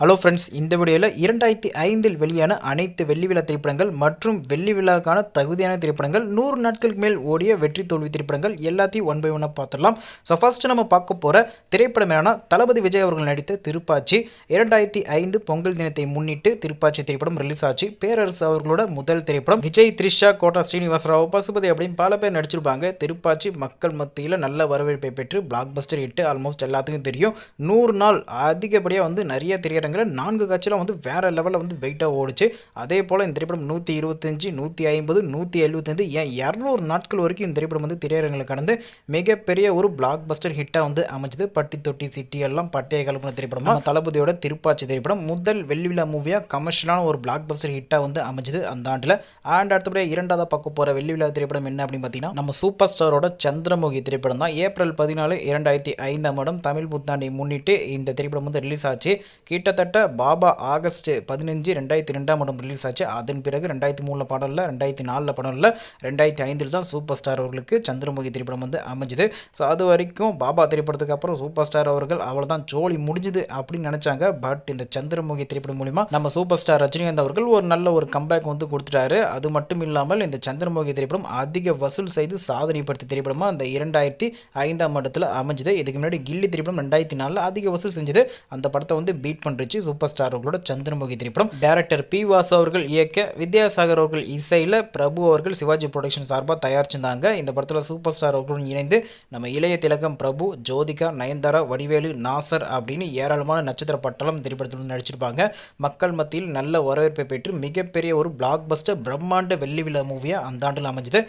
Hello friends இந்த வீடியோவில் இரண்டாயிரத்தி ஐந்தில் வெளியான அனைத்து வெள்ளி விழா திரைப்படங்கள் மற்றும் வெள்ளி விழாக்கான தகுதியான திரைப்படங்கள் நூறு நாட்களுக்கு மேல் ஓடிய வெற்றி தோல்வி திரைப்படங்கள் எல்லாத்தையும் ஒன் பை ஒன்னாக பார்த்துடலாம் ஸோ ஃபஸ்ட்டு நம்ம பார்க்க போகிற திரைப்படம் என்னன்னா தளபதி விஜய் அவர்கள் நடித்த திருப்பாச்சி. இரண்டாயிரத்தி ஐந்து பொங்கல் தினத்தை முன்னிட்டு திருப்பாச்சி திரைப்படம் ரிலீஸ் ஆச்சு. பேரரசு அவர்களோட முதல் திரைப்படம். விஜய் த்ரிஷா கோட்டா ஸ்ரீனிவாசராவ் பசுபதி அப்படின்னு பல பேர் நடிச்சிருப்பாங்க. திருப்பாச்சி மக்கள் மத்தியில் நல்ல வரவேற்பை பெற்று பிளாக் பஸ்டர் இட்டு ஆல்மோஸ்ட் எல்லாத்துக்கும் தெரியும். நூறு நாள் அதிகப்படியாக வந்து நிறைய திரையரங்கில் நான்கு காட்சியில் வந்து வேற லெவலில் வந்து வெயிட்டாக ஓடிச்சு. அதே போல் இந்த திரைப்படம் நூற்றி இருபத்தஞ்சு நூற்றி ஐம்பது நூற்றி எழுபத்தஞ்சு ஏன் இரநூறு நாட்கள் வரைக்கும் இந்த திரைப்படம் வந்து திரையரங்கில் கடந்து மிகப்பெரிய ஒரு பிளாக் பஸ்டர் ஹிட்டாக வந்து அமைஞ்சது. பட்டி தொட்டி சிட்டி எல்லாம் பட்டைய கலப்பின திரைப்படமா? தளபதியோட திருப்பாச்சி திரைப்படம் முதல் வெள்ளி விழா மூவியாக கமர்ஷியலான ஒரு பிளாக் பஸ்டர் ஹிட்டாக வந்து அமைஞ்சது அந்த ஆண்டில். அண்ட் அடுத்தபடியாக இரண்டாவதாக பார்க்க போகிற வெள்ளி விழா திரைப்படம் என்ன அப்படின்னு பார்த்தீங்கன்னா நம்ம சூப்பர் ஸ்டாரோட சந்திரமுகி திரைப்படம் தான். ஏப்ரல் பதினாலு இரண்டாயிரத்தி ஐந்தாம் வருடம் தமிழ் புத்தாண்டை முன்னிட்டு இந்த திரைப்படம் வந்து ரிலீஸ் ஆச்சு. கிட்டத்தட்ட கிட்டத்தட்ட பாபா ஆகஸ்ட் பதினஞ்சு ரெண்டாயிரத்தி ரெண்டாம் வருடம் ரிலீஸ் ஆச்சு. அதன் பிறகு ரெண்டாயிரத்தி மூணில் படம் இல்லை ரெண்டாயிரத்தி நாலில் படம் இல்லை ரெண்டாயிரத்தி ஐந்தில் தான் சூப்பர் ஸ்டார் அவர்களுக்கு சந்திரமுகி திரைப்படம் வந்து அமைஞ்சுது. ஸோ அது வரைக்கும் பாபா திரைப்படத்துக்கு அப்புறம் சூப்பர் ஸ்டார் அவர்கள் அவ்வளோதான் ஜோலி முடிஞ்சுது அப்படின்னு நினச்சாங்க. பட் இந்த சந்திரமுகி திரைப்படம் மூலிமா நம்ம சூப்பர் ஸ்டார் ரஜினிகாந்த் அவர்கள் ஒரு நல்ல ஒரு கம்பேக் வந்து கொடுத்துட்டாரு. அது மட்டும் இல்லாமல் இந்த சந்திரமுகி திரைப்படம் அதிக வசூல் செய்து சாதனை படுத்த திரைப்படமாக அந்த இரண்டாயிரத்தி ஐந்தாம் வருடத்தில் அமைஞ்சது. இதுக்கு முன்னாடி கில்லி திரைப்படம் ரெண்டாயிரத்தி நாலில் அதிக வசூல் செஞ்சது. அந்த படத்தை வந்து பீட் பண்ணுறது பண்ணுச்சு சூப்பர் ஸ்டார் அவர்களோட சந்திரமுகி திரைப்படம். டேரக்டர் பி வாசு அவர்கள் இயக்க வித்யாசாகர் அவர்கள் இசையில் பிரபு அவர்கள் சிவாஜி ப்ரொடக்ஷன் சார்பாக தயாரிச்சிருந்தாங்க. இந்த படத்தில் சூப்பர் ஸ்டார் அவர்களுடன் இணைந்து நம்ம இளைய திலகம் பிரபு ஜோதிகா நயன்தாரா வடிவேலு நாசர் அப்படின்னு ஏராளமான நட்சத்திர பட்டலம் திரைப்படத்தில் நடிச்சிருப்பாங்க. மக்கள் மத்தியில் நல்ல வரவேற்பை பெற்று மிகப்பெரிய ஒரு பிளாக் பஸ்டர் பிரம்மாண்ட வெள்ளி விழா மூவியாக அந்த ஆண்டில் அமைஞ்சது.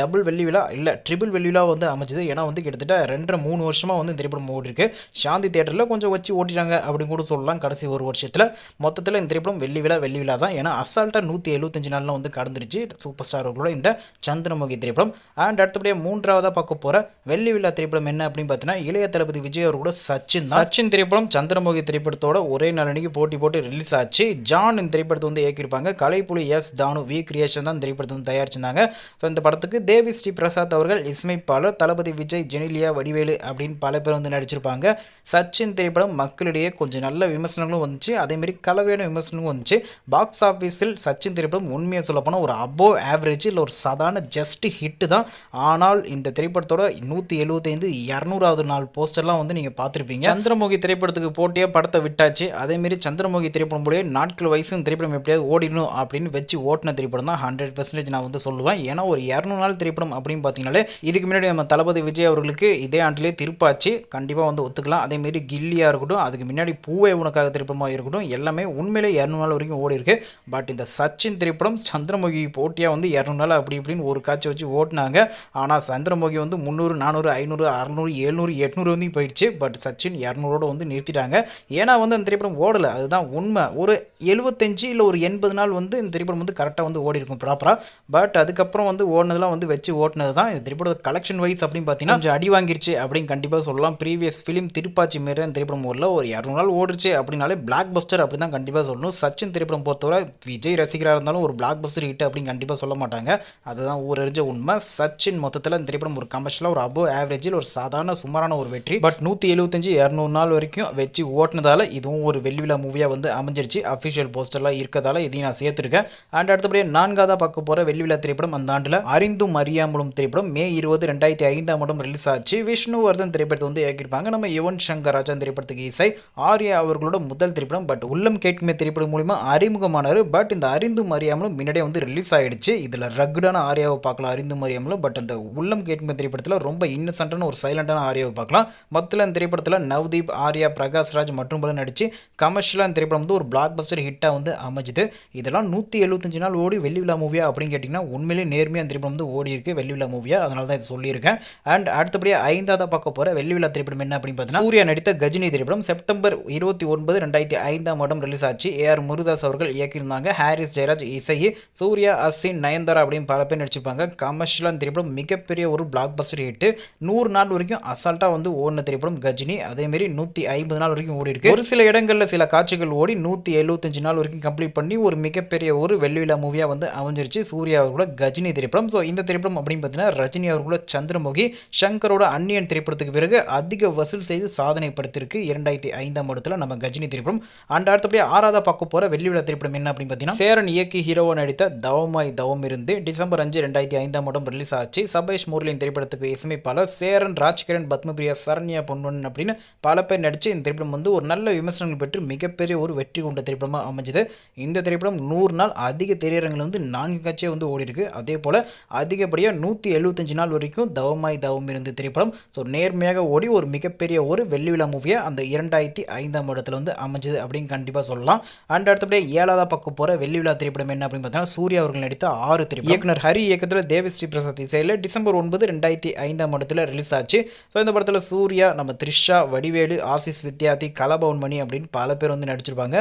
டபுள் வெள்ளி விழா இல்லை ட்ரிபிள் வெள்ளி விழா வந்து அமைஞ்சது. ஏன்னா வந்து கிட்டத்தட்ட ரெண்டரை மூணு வருஷமாக வந்து திரைப்படம் ஓடிருக்கு. சாந்தி தேட்டரில் கொஞ்சம் வச்சு ஓட்டிட்டாங்க அப்படின்னு கூட சொல்லலாம். கடைசி ஒரு வருஷத்தில் மொத்தத்தில் இந்த திரைப்படம் வெள்ளி விழா வெள்ளி விழா தான். ஏன்னா அசால்ட்டாக நூற்றி எழுபத்தஞ்சு நாளில் வந்து கடந்துருச்சு. சூப்பர் ஸ்டார் இந்த சந்திரமுகி திரைப்படம். அண்ட் அடுத்தபடியாக மூன்றாவதாக பார்க்க போகிற வெள்ளி விழா திரைப்படம் என்ன அப்படின்னு பார்த்தீங்கன்னா இளைய தளபதி விஜய் அவர்களோட சச்சின் தான். சச்சின் திரைப்படம் சந்திரமுகி திரைப்படத்தோட ஒரே நாளன்னைக்கு போட்டி போட்டு ரிலீஸ் ஆச்சு. ஜான் இந்த திரைப்படத்தை வந்து இயக்கியிருப்பாங்க. Kalaipuli S Thanu V creation தான் இந்த திரைப்படத்தை வந்து தயாரிச்சிருந்தாங்க. ஸோ இந்த படத்துக்கு தேவி ஸ்ரீ பிரசாத் அவர்கள் இஸ்மைப்பாளர் தளபதி விஜய் ஜெனிலியா வடிவேலு அப்படின்னு பல பேர் வந்து நடிச்சிருப்பாங்க. சச்சின் திரைப்படம் மக்களிடையே கொஞ்சம் நல்ல விமர்சனம் விமர்சனங்களும் வந்துச்சு. அதேமாரி கலவையான விமர்சனங்களும் வந்துச்சு. பாக்ஸ் ஆஃபீஸில் சச்சின் திரைப்படம் உண்மையை சொல்லப்போனால் ஒரு அபோவ் ஆவரேஜ் இல்லை ஒரு சாதாரண ஜஸ்ட் ஹிட்டு தான். ஆனால் இந்த திரைப்படத்தோட நூற்றி எழுபத்தைந்து இரநூறாவது நாள் போஸ்டர்லாம் வந்து நீங்கள் பார்த்துருப்பீங்க. சந்திரமுகி திரைப்படத்துக்கு போட்டியாக படத்தை விட்டாச்சு. அதேமாரி சந்திரமுகி திரைப்படம் போலயே நாட்கள் வயசும் திரைப்படம் எப்படியாவது ஓடிடணும் அப்படின்னு வச்சு ஓட்டின திரைப்படம் தான் ஹண்ட்ரட் பர்சன்டேஜ் நான் வந்து சொல்லுவேன். ஏன்னா ஒரு இரநூறு நாள் திரைப்படம் அப்படின்னு பார்த்தீங்கனாலே இதுக்கு முன்னாடி நம்ம தளபதி விஜய் அவர்களுக்கு இதே ஆண்டிலே திருப்பாச்சு. கண்டிப்பாக வந்து ஒத்துக்கலாம். அதேமாரி கில்லியாக இருக்கட்டும் அதுக்கு முன்னாடி பூவை உனக்காக திரைப்படமாக இருக்கட்டும் எல்லாமே உண்மையிலே இரநூறு நாள் வரைக்கும் ஓடி இருக்கு. பட் இந்த சச்சின் திரைப்படம் சந்திரமுகி போட்டியாக வந்து இரநூறு நாள் அப்படி இப்படின்னு ஒரு காட்சி வச்சு ஓட்டினாங்க. ஆனால் சந்திரமுகி வந்து முந்நூறு நானூறு ஐநூறு அறநூறு எழுநூறு எட்நூறு வந்து போயிடுச்சு. பட் சச்சின் இரநூறோட வந்து நிறுத்திட்டாங்க. ஏன்னா வந்து அந்த திரைப்படம் ஓடலை. அதுதான் உண்மை. ஒரு எழுபத்தஞ்சு இல்லை ஒரு எண்பது நாள் வந்து இந்த திரைப்படம் வந்து கரெக்டாக வந்து ஓடி இருக்கும் ப்ராப்பராக பட் அதுக்கப்புறம் வந்து ஓடினதெல்லாம் வந்து வச்சு ஓட்டினது தான் இந்த திரைப்படம் கலெக்ஷன் வைஸ் அப்படின்னு பார்த்தீங்கன்னா கொஞ்சம் அடி வாங்கிருச்சு அப்படின்னு கண்டிப்பாக சொல்லலாம். ப்ரீவியஸ் ஃபிலிம் திருப்பாச்சி மாரி அந்த திரைப்படம் ஓடல. ஒரு இரநூறு நாள் ஓடிச்சு அப்படின்னாலே பிளாக் பஸ்டர் அப்படி தான் கண்டிப்பாக சொல்லணும். சச்சின் திரைப்படம் பொறுத்தவரை விஜய் ரசிகராக இருந்தாலும் ஒரு பிளாக் பஸ்டர் ஹிட் அப்படின்னு கண்டிப்பாக சொல்ல மாட்டாங்க. அதுதான் ஊரறிஞ்ச உண்மை. சச்சின் மொத்தத்தில் இந்த திரைப்படம் ஒரு கமர்ஷியலாக ஒரு அபோவ் ஆவரேஜில் ஒரு சாதாரண சுமாரான ஒரு வெற்றி. பட் நூற்றி எழுபத்தஞ்சு இரநூறு நாள் வரைக்கும் வச்சு ஓட்டினதால இதுவும் ஒரு வெள்ளி விழா மூவியாக வந்து அமைஞ்சிருச்சு. அஃபிஷியல் போஸ்டர்லாம் இருக்கதால இதையும் நான் சேர்த்துருக்கேன். அண்ட் அடுத்தபடியாக நான்காவதாக பார்க்க போகிற வெள்ளி விழா திரைப்படம் அந்த ஆண்டில் அறிந்தும் அறியாமலும் திரைப்படம். மே இருபது ரெண்டாயிரத்தி ஐந்தாம் ஆண்டும் ரிலீஸ் ஆச்சு. விஷ்ணுவர்தன் திரைப்படத்தை வந்து இயக்கியிருப்பாங்க. நம்ம யுவன் சங்கர் ராஜா திரைப்படத்துக்கு இசை. ஆர்யா அவர்களோட முதல் திரைப்படம் பட் உள்ளம் கேட்குமே திரைப்படம் மூலிமா அறிமுகமானார். பட் இந்த அறிந்தும் அறியாமலும் முன்னாடியே வந்து ரிலீஸ் ஆகிடுச்சு இதில் ரக்குடான ஆரியாவை பார்க்கலாம் அறிந்தும் அறியாமலும் பட் அந்த உள்ளம் கேட்குமே திரைப்படத்தில் ரொம்ப இன்னசென்ட்டான ஒரு சைலண்டான ஆரியாவை பார்க்கலாம். மொத்தத்தில் இந்த திரைப்படத்தில் நவ்தீப் ஆர்யா பிரகாஷ் ராஜ் மற்றும் பல நடித்து கமர்ஷியலாக இந்த திரைப்படம் வந்து ஒரு பிளாக் பஸ்டர் ஹிட்டாக வந்து அமைஞ்சுது. இதெல்லாம் நூற்றி எழுபத்தஞ்சு நாள் ஓடி வெள்ளி விழா மூவியா அப்படின்னு கேட்டிங்கன்னா உண்மையிலேயே நேர்மையாக அந்த திரைப்படம் வந்து ஓடி இருக்கு. வெள்ளி விழா மூவியாக அதனால தான் இது சொல்லியிருக்கேன். அண்ட் அடுத்தபடியாக ஐந்தாவது பார்க்க போகிற வெள்ளி விழா திரைப்படம் என்ன அப்படின்னு பார்த்தீங்கன்னா சூர்யா நடித்த கஜினி திரைப்படம் செப்டம்பர் இருபத்தி ஒன்பது ரெண்டாயிரத்தி ஐந்தாம் வருடம் ரிலீஸ் ஆச்சு. ஏஆர் முருதாஸ் அவர்கள் இயக்கியிருந்தாங்க. ஹாரிஸ் ஜெயராஜ் இசை சூர்யா அசின் நயன்தாரா அப்படின்னு பல பேர் நடிச்சிருப்பாங்க. கமர்ஷியலான திரைப்படம் மிகப்பெரிய ஒரு பிளாக் பஸ்டர் ஹிட்டு நூறு நாள் வரைக்கும் அசால்ட்டாக வந்து ஓடின திரைப்படம் கஜினி. அதேமாரி நூற்றி ஐம்பது நாள் வரைக்கும் ஓடி இருக்கு. ஒரு சில இடங்களில் சில காட்சிகள் ஓடி நூற்றி எழுபத்தஞ்சு நாள் வரைக்கும் கம்ப்ளீட் பண்ணி ஒரு மிகப்பெரிய ஒரு வெள்ளி விழா மூவியாக வந்து அமைஞ்சிருச்சு. சூர்யா அவர்களோட கஜினி திரைப்படம். ஸோ இந்த திரைப்படம் அப்படின்னு பார்த்தீங்கன்னா ரஜினி அவர்களோட சந்திரமுகி சங்கரோட அன்னியன் திரைப்படத்துக்கு பிறகு அதிக வசூல் செய்து சாதனை படுத்திருக்கு. இரண்டாயிரத்தி ஐந்தாம் இடத்துல நம்ம கஜினி திரைப்படம். அண்ட் அடுத்தபடியாக ஆறாவது பார்க்க போகிற வெள்ளி விழா திரைப்படம் என்ன அப்படின்னு பார்த்தீங்கன்னா சேரன் இயக்கி ஹீரோவை நடித்த தவமாய் தவம் இருந்து டிசம்பர் அஞ்சு ரெண்டாயிரத்தி ஐந்தாம் ஆண்டு ரிலீஸ் ஆச்சு. சபேஷ் முரளியின் திரைப்படத்துக்கு இசையமைப்பாளர் சேரன் ராஜ்கிரண் பத்மபிரியா சரண்யா பொன்வன் அப்படின்னு பல பேர் நடித்து இந்த திரைப்படம் வந்து ஒரு நல்ல விமர்சனங்கள் பெற்று மிகப்பெரிய ஒரு வெற்றி கொண்ட திரைப்படமாக அமைஞ்சது. இந்த திரைப்படம் நூறு நாள் அதிக திரையரங்கில் வந்து நான்கு காட்சியாக வந்து ஓடி இருக்கு. அதே போல் அதிகப்படியாக நூற்றி எழுபத்தஞ்சு நாள் வரைக்கும் தவமாய் தவம் இருந்து திரைப்படம். ஸோ நேர்மையாக ஓடி ஒரு மிகப்பெரிய ஒரு வெள்ளி விழா மூவியை அந்த இரண்டாயிரத்தி ஐந்தாம் இடத்துல வந்து அமைஞ்சது அப்படின்னு கண்டிப்பாக சொல்லலாம். அண்ட் அடுத்தபடியே ஏழாவதாக பார்க்க போகிற வெள்ளி விழா திரைப்படம் என்ன அப்படின்னு பார்த்தீங்கன்னா சூர்யா அவர்கள் நடித்த ஆறு திரைப்படம். இயக்குனர் ஹரி இயக்கத்தில் தேவஸ்ரீ பிரசாத் இசையில் டிசம்பர் ஒன்பது ரெண்டாயிரத்தி ஐந்தாம் இடத்துல ரிலீஸ் ஆச்சு. ஸோ இந்த படத்தில் சூர்யா நம்ம த்ரிஷா வடிவேலு ஆசிஸ் வித்யார்த்தி கலபவன் மணி அப்படின்னு பல பேர் வந்து நடிச்சிருப்பாங்க.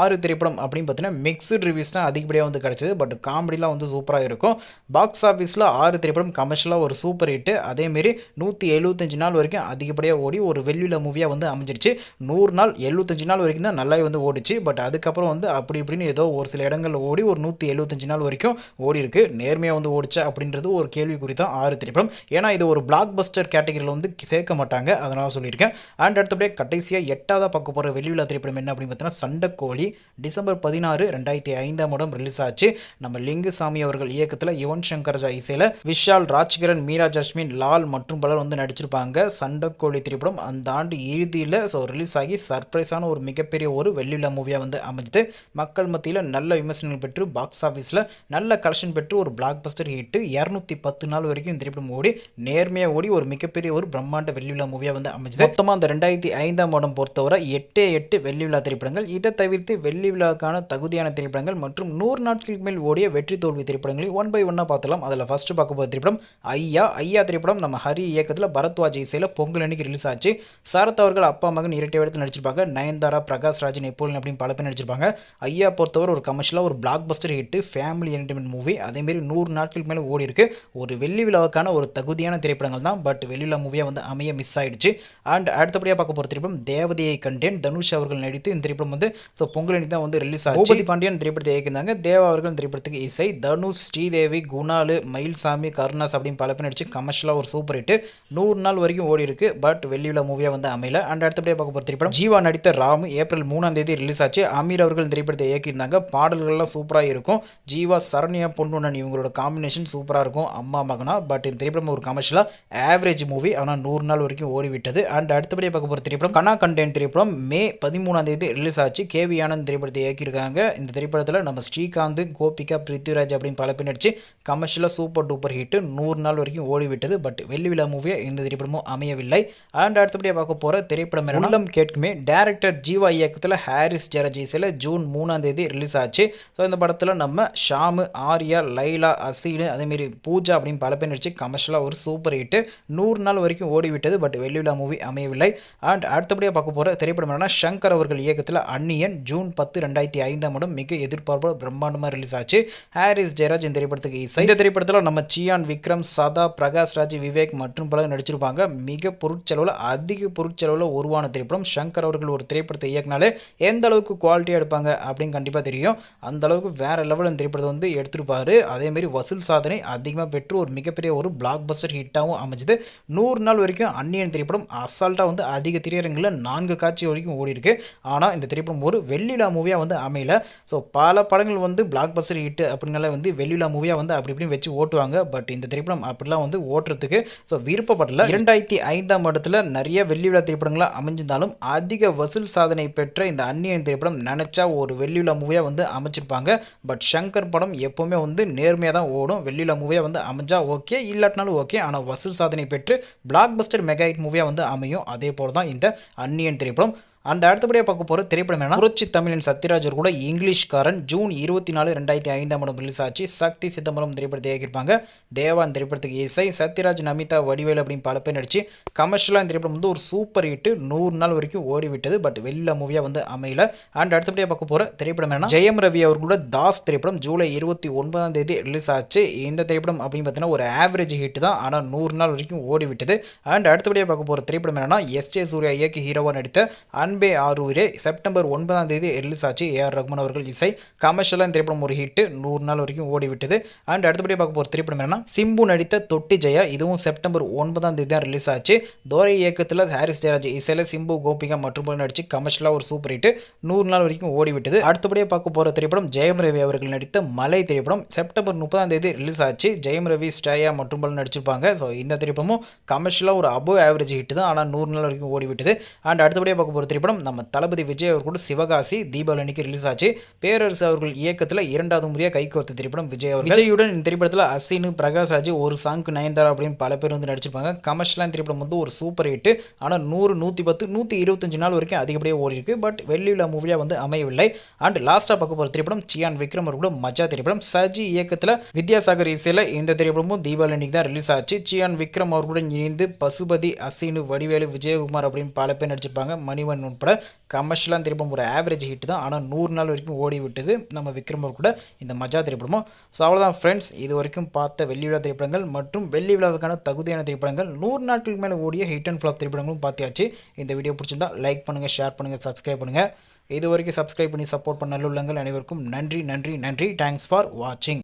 ஆறு திரைப்படம் அப்படின்னு பார்த்தீங்கன்னா மிக்சட் ரிவ்யூஸ் தான் அதிகப்படியாக வந்து கிடச்சிது. பட் காமெடிலாம் வந்து சூப்பராக இருக்கும். பாக்ஸ் ஆஃபீஸில் ஆறு திரைப்படம் கமர்ஷியலாக ஒரு சூப்பர் ஹிட்டு அதேமாரி நூற்றி எழுபத்தஞ்சு நாள் வரைக்கும் அதிகப்படியாக ஓடி ஒரு வெள்ளியில் மூவியாக வந்து அமைஞ்சிருச்சு. நூறு நாள் எழுபத்தஞ்சு நாள் வரைக்கும் தான் நல்லாவே வந்து ஓடிச்சு. பட் அதுக்கப்புறம் வந்து அப்படி இப்படின்னு ஏதோ ஒரு சில இடங்களில் ஓடி ஒரு நூற்றி எழுபத்தஞ்சு நாள் வரைக்கும் ஓடி இருக்கு நேர்மையாக வந்து ஓடிச்சா அப்படின்றது ஒரு கேள்விக்குறி தான் ஆறு திரைப்படம் ஏன்னா இது ஒரு பிளாக் பஸ்டர் கேட்டகரியில் வந்து சேர்க்க மாட்டாங்க. அதனால் சொல்லியிருக்கேன். அண்ட் அடுத்தபடியே கடைசியாக எட்டாவதாக பார்க்க போகிற வெளிவிழா திரைப்படம் என்ன அப்படின்னு பார்த்தீங்கன்னா சண்டக்கோழி. டிசம்பர் பதினாறு ரெண்டாயிரத்தி ஐந்தாம் இடம் ரிலீஸ் ஆச்சு. நம்ம லிங்குசாமி அவர்கள் இயக்கத்தில் யுவன் சங்கர் ராஜா இசையில் விஷால் ராஜ்கிரண் மீரா ஜஸ்மின் லால் மற்றும் பலர் வந்து நடிச்சிருப்பாங்க. சண்டக்கோழி திரைப்படம் அந்த ஆண்டு இறுதியில் ஸோ ரிலீஸ் ஆகி சர்ப்ரைஸான ஒரு மிகப்பெரிய ஒரு வெள்ளிவிழா மூவியாக வந்து அமைஞ்சது. மக்கள் மத்தியில் நல்ல விமர்சனங்கள் பெற்று பாக்ஸ் ஆஃபீஸில் நல்ல கலெக்ஷன் பெற்று ஒரு பிளாக் பஸ்டர் ஹிட்டு இரநூத்தி பத்து நாள் வரைக்கும் இந்த திரைப்படம் ஓடி நேர்மையாக ஓடி ஒரு மிகப்பெரிய ஒரு பிரம்மாண்ட வெள்ளிவிழா மூவியாக வந்து அமைஞ்சது. மொத்தமாக அந்த ரெண்டாயிரத்தி ஐந்தாம் ஆடம் பொறுத்தவரை எட்டே எட்டு வெள்ளி விழா திரைப்படங்கள். இதை தவிர்த்து வெள்ளி விழாக்கான தகுதியான திரைப்படங்கள் மற்றும் நூறு நாட்களுக்கு மேல் ஓடிய வெற்றி தோல்வி திரைப்படங்களை ஒன் பை ஒன்னாக பார்த்தலாம். அதில் ஃபர்ஸ்ட் பார்க்க போகிற திரைப்படம் ஐயா ஐயா திரைப்படம். நம்ம ஹரி இயக்கத்தில் பரத்வாஜ் இசையில் பொங்கல் அன்னைக்கு ரிலீஸ் ஆச்சு. சரத் அவர்கள் அப்பா மகன் இரட்டை எடுத்து நடிச்சிருப்பாங்க. நயன்தாரா பிரகாஷ் ராஜ் நெப்போலியன் அப்படின்னு பல பேர் நடிச்சிருப்பாங்க. ஐயா பொறுத்தவரை ஒரு கமர்ஷியலாக ஒரு blockbuster hit family entertainment movie அதேமாரி நூறு நாட்களுக்கு மேலே ஓடி இருக்கு. ஒரு வெள்ளி விழாவுக்கான ஒரு தகுதியான திரைப்படங்கள் தான் பட் வெள்ளி விழா மூவியாக வந்து அமைய மிஸ் ஆயிடுச்சு. அண்ட் அடுத்தபடியாக பார்க்க போகிற திரைப்படம் தேவதையை கண்டேன் தனுஷ் அவர்கள் நடித்து இந்த திரைப்படம் வந்து ஸோ பொங்கல் அன்னைக்கு தான் வந்து ரிலீஸ் ஆச்சு. பூபதி பாண்டியன் திரைப்படத்தை இயக்கியிருந்தாங்க. தேவா அவர்கள் திரைப்படத்துக்கு இசை தனுஷ் ஸ்ரீதேவி குணாலு மயில்சாமி கருணாஸ் அப்படின்னு பல பேர் நடிச்சு கமர்ஷியலாக ஒரு சூப்பர் ஹிட் நூறு நாள் வரைக்கும் ஓடி இருக்கு பட் வெள்ளி விழா மூவியாக வந்து அமையல. அண்ட் அடுத்தபடியாக பார்க்க போகிற திரைப்படம் ஜீவா நடித்த ராமு ஏப்ரல் மூணாம் தேதி ரிலீஸ் ஆச்சு. அமீர் அவர்கள் இந்த திரைப்படத்தை இயக்கியிருந்தாங்க. பாடல்கள்லாம் சூப்பராக இருக்கும். ஜீவா சரண்யா பொன்னுடன் இவங்களோட காம்பினேஷன் சூப்பராக இருக்கும். அம்மா மகனா. பட் இந்த திரைப்படம் ஒரு கமர்ஷியலாக ஆவரேஜ் மூவி ஆனால் நூறு நாள் வரைக்கும் ஓடிவிட்டது. அண்ட் அடுத்தபடியாக பார்க்க போகிற திரைப்படம் கனா கண்டேன் திரைப்படம் மே பதிமூணாம் தேதி ரிலீஸ் ஆச்சு. கேவி ஆனந்த் திரைப்படத்தை இயக்கியிருக்காங்க. இந்த திரைப்படத்தில் நம்ம ஸ்ரீகாந்த் கோபிகா பிருத்விராஜ் அப்படின்னு பல பேர் நடிச்சு கமர்ஷியலாக சூப்பர் டூப்பர் ஹிட் நூறு நாள் வரைக்கும் ஓடிவிட்டது. பட் வெள்ளி விழா மூவியை இந்த திரைப்படமும் அமையவில்லை. அண்ட் அடுத்தபடியாக பார்க்க போகிற திரைப்படம் உள்ளம் கேட்குமே. டேரக்டர் ஜீவ இயக்கத்தில் ஹாரிஸ் ஜெரஜ் ஜூன் மூணாம் தேதி ரிலீஸ் ஆச்சு. ஸோ இந்த படத்தில் நம்ம ஷாமு ஆர்யா லைலா அசீனு அதேமாரி பூஜா அப்படின்னு பல பேர் நடிச்சு கமர்ஷியலாக ஒரு சூப்பர் ஹிட்டு நூறு நாள் வரைக்கும் ஓடிவிட்டது பட் வெள்ளிவிழா மூவி அமையவில்லை. அண்ட் அடுத்தபடியாக பார்க்க போகிற திரைப்படம் என்னன்னா சங்கர் அவர்கள் இயக்கத்தில் அன்னியன் ஜூன் பத்து ரெண்டாயிரத்தி ஐந்தாம் இடம் மிக எதிர்பார்ப்போட பிரம்மாண்டமாக ரிலீஸ் ஆச்சு. ஹாரிஸ் ஜெயராஜ் இந்த திரைப்படத்துக்கு இசை. இந்த திரைப்படத்தில் நம்ம சியான் விக்ரம் சதா பிரகாஷ் ராஜ் விவேக் மற்றும் பலர் நடிச்சிருப்பாங்க. மிக பொருட்செலவில் அதிக பொருட்செலவில் உருவான திரைப்படம். சங்கர் அவர்கள் ஒரு திரைப்படத்தை இயக்குனாலே எந்த அளவுக்கு குவாலிட்டியாக எடுப்பாங்க அப்படின்னு கண்டிப்பாக தெரியும். அந்த அளவுக்கு வேறு லெவலில் இந்த திரைப்படத்தை வந்து எடுத்திருப்பார். அதேமாரி வசூல் சாதனை அதிகமாக பெற்று ஒரு மிகப்பெரிய ஒரு பிளாக் பஸ்டர் ஹிட்டாகவும் அமைஞ்சது. நூறு நாள் வரைக்கும் அந்நியன் திரைப்படம் அசால்ட்டாக வந்து அதிக திரையரங்கில் நான்கு காட்சி வரைக்கும் ஓடி இருக்கு ஆனால் இந்த திரைப்படம் ஒரு வெள்ளிலா மூவியாக வந்து அமையல. ஸோ பல படங்கள் வந்து பிளாக் பஸ்டர் ஹிட் அப்படின்னால வந்து வெள்ளிலா மூவியாக வந்து அப்படி இப்படின்னு வச்சு ஓட்டுவாங்க. பட் இந்த திரைப்படம் அப்படிலாம் வந்து ஓட்டுறதுக்கு ஸோ விருப்பப்படல. இரண்டாயிரத்தி ஐந்தாம் இடத்துல நிறைய வெள்ளி விழா திரைப்படங்களாக அமைஞ்சிருந்தாலும் அதிக வசூல் சாதனை பெற்ற இந்த அந்நியன் திரைப்படம் நினச்சா ஒரு வெள்ளியுள்ள மூவியாக வந்து அமைச்சிருப்பாங்க. பட் சங்கர் படம் எப்போவுமே வந்து நேர்மையாக தான் ஓடும். வெள்ளி மூவியாக வந்து அமைஞ்சா ஓகே இல்லாட்டினாலும் ஓகே ஆனால் வசூல் சாதனை பெற்று பிளாக் பஸ்டர் மெகா ஹிட் மூவியாக வந்து அமையும். அதே போல் தான் இந்த அந்நியன் திரைப்படம். அண்ட் அடுத்தபடியாக பார்க்க போகிற திரைப்படம் என்ன புரட்சி தமிழின் சத்யராஜர் கூட இங்கிலீஷ்காரன் ஜூன் இருபத்தி நாலு ரெண்டாயிரத்தி ஐந்தாம் ஆண்டு ரிலீஸ் ஆச்சு. சக்தி சிதம்பரம் திரைப்படத்தை இயக்கியிருப்பாங்க. தேவான் திரைப்படத்துக்கு இசை சத்யராஜ் நமிதா வடிவேல் அப்படின்னு பல பேர் நடிச்சு கமர்ஷியலாக இந்த திரைப்படம் வந்து ஒரு சூப்பர் ஹிட் நூறு நாள் வரைக்கும் ஓடி விட்டது பட் வெளில மூவியாக வந்து அமையல. அண்ட் அடுத்தபடியாக பார்க்க போகிற திரைப்படம் என்ன ஜெயம் ரவி அவர்களோட தாஸ் திரைப்படம் ஜூலை இருபத்தி ஒன்பதாம் தேதி ரிலீஸ் ஆச்சு. இந்த திரைப்படம் அப்படின்னு பார்த்தீங்கன்னா ஒரு ஆவரேஜ் ஹிட் தான். ஆனால் நூறு நாள் வரைக்கும் ஓடிவிட்டது. அண்ட் அடுத்தபடியாக பார்க்க போகிற திரைப்படம் என்னன்னா எஸ் ஜே சூர்யா இயக்கி ஹீரோவாக நடித்த அன்பே ஆரூரே. செப்டம்பர் ஒன்பதாம் தேதி ரிலீஸ் ஆச்சு. ஏஆர் ரகுமான் அவர்கள் இசை கமர்ஷியலாக இந்த திரைப்படம் ஒரு ஹிட்டு நூறு நாள் வரைக்கும் ஓடிவிட்டது. அண்ட் அடுத்தபடி பார்க்க போகிற திரைப்படம் என்னன்னா சிம்பு நடித்த தொட்டி ஜெயா. இதுவும் செப்டம்பர் ஒன்பதாம் தேதி தான் ரிலீஸ் ஆச்சு. தோரை இயக்கத்தில் ஹாரிஸ் ஜெயராஜ் இசையில் சிம்பு கோபிகா மற்றும் பலர் நடிச்சு கமர்ஷியலாக ஒரு சூப்பர் ஹிட்டு நூறு நாள் வரைக்கும் ஓடிவிட்டது. அடுத்தபடியே பார்க்க போகிற திரைப்படம் ஜெயம் ரவி அவர்கள் நடித்த மலை திரைப்படம். செப்டம்பர் முப்பதாம் தேதி ரிலீஸ் ஆச்சு. ஜெயம் ரவி ஸ்டாயா மற்றும் பலர் நடிச்சிருப்பாங்க. ஸோ இந்த திரைப்படமும் கமர்ஷியலாக ஒரு அபோவ் ஆவரேஜ் ஹிட் தான். ஆனால் நூறு நாள் வரைக்கும் ஓடிவிட்டது. அண்ட் அடுத்தபடியே பார்க்க போகிற திரைப்படம் நம்ம தளபதி விஜய் அவர் கூட சிவகாசி தீபாவளி அன்னைக்கு ரிலீஸ் ஆச்சு. பேரரசு அவர்கள் இயக்கத்தில் இரண்டாவது முறையாக கைகோர்த்த திரைப்படம் விஜய் அவர் விஜயுடன் இந்த திரைப்படத்தில் அசின் பிரகாஷ் ராஜ் ஒரு சாங்க்கு நயன்தாரா அப்படின்னு பல பேர் வந்து நடிச்சிருப்பாங்க. கமர்ஷியலான திரைப்படம் வந்து ஒரு சூப்பர் ஹிட் ஆனால் நூறு நூற்றி பத்து நூற்றி இருபத்தஞ்சு நாள் வரைக்கும் அதிகப்படியாக ஓடி இருக்கு. பட் வெள்ளியுள்ள மூவியாக வந்து அமையவில்லை. அண்ட் லாஸ்ட்டாக பார்க்க போகிற திரைப்படம் சியான் விக்ரம் அவர் கூட மஜா திரைப்படம். சஜி இயக்கத்தில் வித்யாசாகர் இசையில் இந்த திரைப்படமும் தீபாவளி அன்னைக்கு தான் ரிலீஸ் ஆச்சு. சியான் விக்ரம் அவர்களுடன் இணைந்து பசுபதி அசினு வடிவேலு விஜயகுமார் அப்படின்னு பல பேர் நடிச்சிருப்பாங்க. மணிவன் உட்பட கமர்ஷியலாக திரைப்படம் ஒரு ஆவரேஜ் ஹிட் தான். ஆனால் நூறு நாள் வரைக்கும் ஓடி விட்டது நம்ம விக்ரமர் கூட இந்த மஜா திரைப்படமும் ஸோ அவ்வளோதான் ஃப்ரெண்ட்ஸ் இது வரைக்கும் பார்த்த வெள்ளி விழா திரைப்படங்கள் மற்றும் வெள்ளி விழாவுக்கான தகுதியான திரைப்படங்கள். நூறு நாட்களுக்கு மேலே ஓடிய ஹிட் அண்ட் ஃப்ளாப் திரைப்படங்களும் பார்த்தியாச்சு இந்த வீடியோ பிடிச்சிருந்தா லைக் பண்ணுங்கள் ஷேர் பண்ணுங்கள் சப்ஸ்கிரைப் பண்ணுங்கள் இது வரைக்கும் சப்ஸ்கிரைப் பண்ணி சப்போர்ட் பண்ண நல்லுள்ளங்கள் அனைவருக்கும் நன்றி நன்றி நன்றி. தேங்க்ஸ் ஃபார் வாட்சிங்